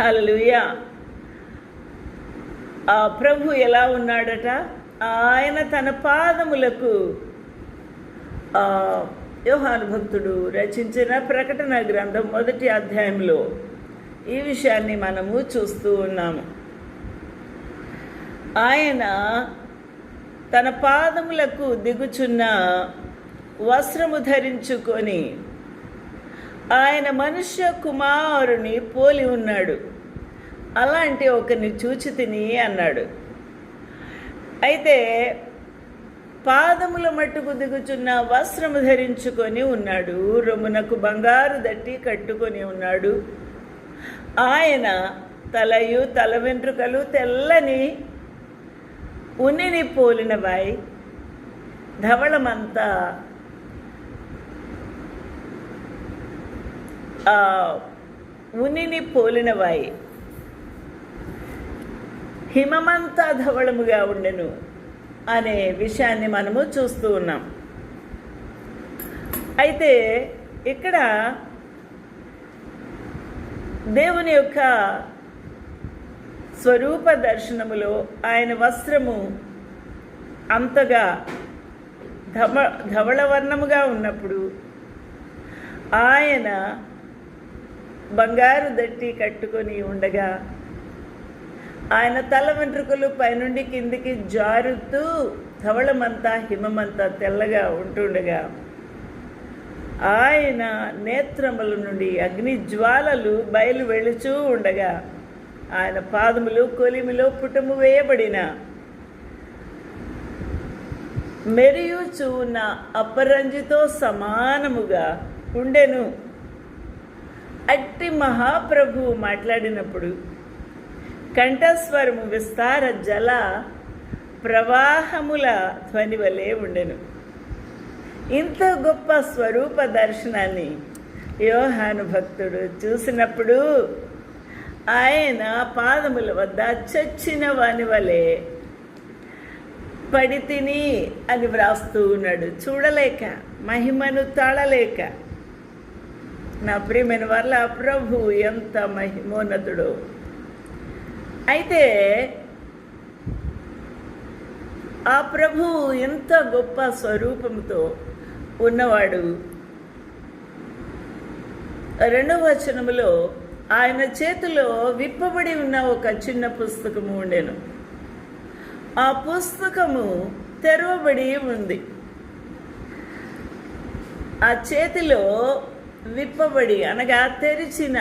హలలుయా ఆ ప్రభు ఎలా ఉన్నాడట? ఆయన తన పాదములకు యోహాను భక్తుడు రచించిన ప్రకటన గ్రంథం మొదటి అధ్యాయంలో ఈ విషయాన్ని మనము చూస్తూ ఉన్నాము. ఆయన తన పాదములకు దిగుచున్న వస్త్రము ధరించుకొని ఆయన మనుష్య కుమారుని పోలి ఉన్నాడు. అలాంటి ఒకరిని చూచి తిని అన్నాడు. అయితే పాదముల మట్టుకు దిగుచున్న వస్త్రము ధరించుకొని ఉన్నాడు. రొమ్మునకు బంగారు దట్టి కట్టుకొని ఉన్నాడు. ఆయన తలయు తల వెంట్రుకలు తెల్లని ఉన్నిని పోలినవాయి. ధవళమంతా ఆ, ఉనిని పోలినవై హిమమంతా ధవళముగా ఉండెను అనే విషయాన్ని మనము చూస్తూ ఉన్నాం. అయితే ఇక్కడ దేవుని యొక్క స్వరూప దర్శనములో ఆయన వస్త్రము అంతగా ధవ ధవళవర్ణముగా ఉన్నప్పుడు ఆయన బంగారు దట్టి కట్టుకొని ఉండగా ఆయన తల వెంట్రుకలు పైనుండి కిందికి జారుతూ ధవళమంతా హిమమంతా తెల్లగా ఉంటుండగా ఆయన నేత్రముల నుండి అగ్ని జ్వాలలు బయలు వెళుచూ ఉండగా ఆయన పాదములు కొలిమిలో పుటము వేయబడిన మెరియుచూ ఉన్న అపరంజితో సమానముగా ఉండెను. అట్టి మహాప్రభువు మాట్లాడినప్పుడు కంఠస్వరము విస్తార జల ప్రవాహముల ధ్వని వలె ఉండెను. ఇంత గొప్ప స్వరూప దర్శనాన్ని యోహాను భక్తుడు చూసినప్పుడు ఆయన పాదముల వద్ద చచ్చిన వాని వలె పడి తిని అని వ్రాస్తూ ఉన్నాడు. చూడలేక మహిమను తాళలేక నా ప్రియమైన వల్ల ప్రభు ఎంత మహిమోన్నతుడు. అయితే ఆ ప్రభు ఎంత గొప్ప స్వరూపంతో ఉన్నవాడు. రెండవ వచనములో ఆయన చేతిలో విప్పబడి ఉన్న ఒక చిన్న పుస్తకము ఉండెను. ఆ పుస్తకము తెరవబడి ఉంది. ఆ చేతిలో విప్పబడి అనగా తెరిచిన